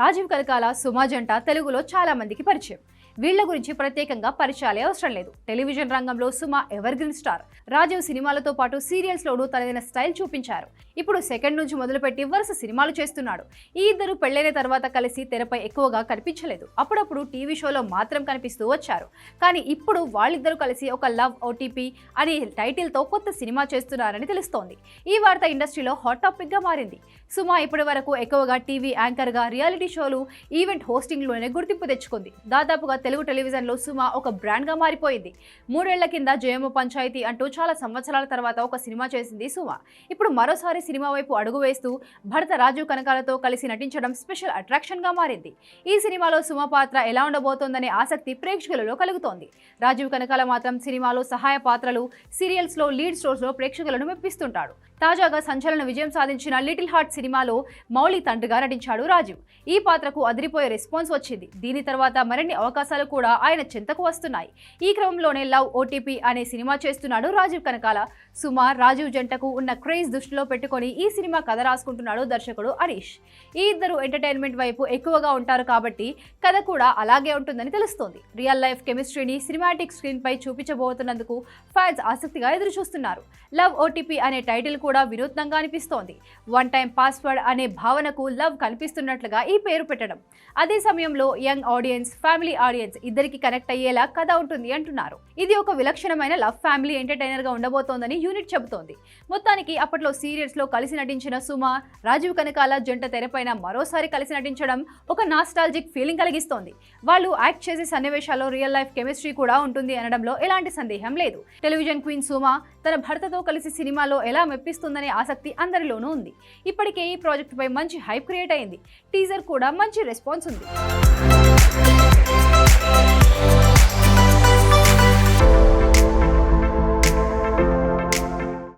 రాజీవ్ కనకాల సుమా జంట తెలుగులో చాలా మందికి పరిచయం. వీళ్ళ గురించి ప్రత్యేకంగా పరిచయాలే అవసరం లేదు. టెలివిజన్ రంగంలో Suma evergreen star. Rajeev సినిమాలతో పాటు సీరియల్స్ లోనూ తనదైన స్టైల్ చూపించారు. ఇప్పుడు సెకండ్ నుంచి మొదలుపెట్టి వరుస సినిమాలు చేస్తున్నాడు. ఈ ఇద్దరు పెళ్ళైన తర్వాత కలిసి తెరపై ఎక్కువగా కనిపించలేదు. అప్పుడప్పుడు టీవీ షోలో మాత్రం కనిపిస్తూ వచ్చారు. కానీ ఇప్పుడు వాళ్ళిద్దరూ కలిసి ఒక లవ్ ఓటీపీ అనే టైటిల్తో కొత్త సినిమా చేస్తున్నారని తెలుస్తోంది. ఈ వార్త ఇండస్ట్రీలో హాట్ టాపిక్గా మారింది. సుమా ఇప్పటి వరకు ఎక్కువగా టీవీ యాంకర్గా రియాలిటీ షోలు ఈవెంట్ హోస్టింగ్లోనే గుర్తింపు తెచ్చుకుంది. దాదాపుగా తెలుగు టెలివిజన్లో సుమ ఒక బ్రాండ్గా మారిపోయింది. మూడేళ్ళ కింద జయము పంచాయతీ అంటూ చాలా సంవత్సరాల తర్వాత ఒక సినిమా చేసింది సుమ. ఇప్పుడు మరోసారి సినిమా వైపు అడుగు వేస్తూ భర్త రాజీవ్ కనకాలతో కలిసి నటించడం స్పెషల్ అట్రాక్షన్గా మారింది. ఈ సినిమాలో సుమ పాత్ర ఎలా ఉండబోతోందనే ఆసక్తి ప్రేక్షకులలో కలుగుతోంది. రాజీవ్ కనకాల మాత్రం సినిమాలో సహాయ పాత్రలు సీరియల్స్లో లీడ్ స్టోర్స్లో ప్రేక్షకులను మెప్పిస్తుంటాడు. తాజాగా సంచలన విజయం సాధించిన లిటిల్ హార్ట్ సినిమాలో మౌళి తండ్రిగా నటించాడు రాజీవ్. ఈ పాత్రకు అదిరిపోయే రెస్పాన్స్ వచ్చింది. దీని తర్వాత మరిన్ని అవకాశాలు కూడా ఆయన చెంతకు వస్తున్నాయి. ఈ క్రమంలోనే లవ్ ఓటీపీ అనే సినిమా చేస్తున్నాడు రాజీవ్ కనకాల. సుమార్ రాజీవ్ జంటకు ఉన్న క్రేజ్ దృష్టిలో పెట్టుకొని ఈ సినిమా కథ రాసుకుంటున్నాడు దర్శకుడు హరీష్. ఈ ఇద్దరు ఎంటర్టైన్మెంట్ వైపు ఎక్కువగా ఉంటారు కాబట్టి కథ కూడా అలాగే ఉంటుందని తెలుస్తోంది. రియల్ లైఫ్ కెమిస్ట్రీని సినిమాటిక్ స్క్రీన్ పై చూపించబోతున్నందుకు ఫ్యాన్స్ ఆసక్తిగా ఎదురు చూస్తున్నారు లవ్ ఓటీపీ అనే టైటిల్ కూడా వినూత్నంగా అనిపిస్తోంది. వన్ టైం పాస్వర్డ్ అనే భావనకు లవ్ కనిపిస్తున్నట్లుగా ఈ పేరు పెట్టడం. అదే సమయంలో యంగ్ ఆడియన్స్ ఫ్యామిలీ ఆడియన్స్ ఇద్దరికి కనెక్ట్ అయ్యేలా కథ ఉంటుంది అంటున్నారు. ఇది ఒక విలక్షణమైన లవ్ ఫ్యామిలీ ఎంటర్టైనర్గా ఉండబోతోందని యూనిట్ చెబుతోంది. మొత్తానికి అప్పట్లో సీరియల్స్లో కలిసి నటించిన సుమ రాజీవ్ కనకాల జంట తెరపైన మరోసారి కలిసి నటించడం ఒక నాస్టాలజిక్ ఫీలింగ్ కలిగిస్తోంది. వాళ్ళు యాక్ట్ చేసే సన్నివేశాల్లో రియల్ లైఫ్ కెమిస్ట్రీ కూడా ఉంటుంది అనడంలో ఎలాంటి సందేహం లేదు. టెలివిజన్ క్వీన్ సుమ తన భర్తతో కలిసి సినిమాలో ఎలా మెప్పిస్తుందనే ఆసక్తి అందరిలోనూ ఉంది. ఇప్పటికే ఈ ప్రాజెక్టుపై మంచి హైప్ క్రియేట్ అయింది. టీజర్ కూడా మంచి రెస్పాన్స్ ఉంది. oh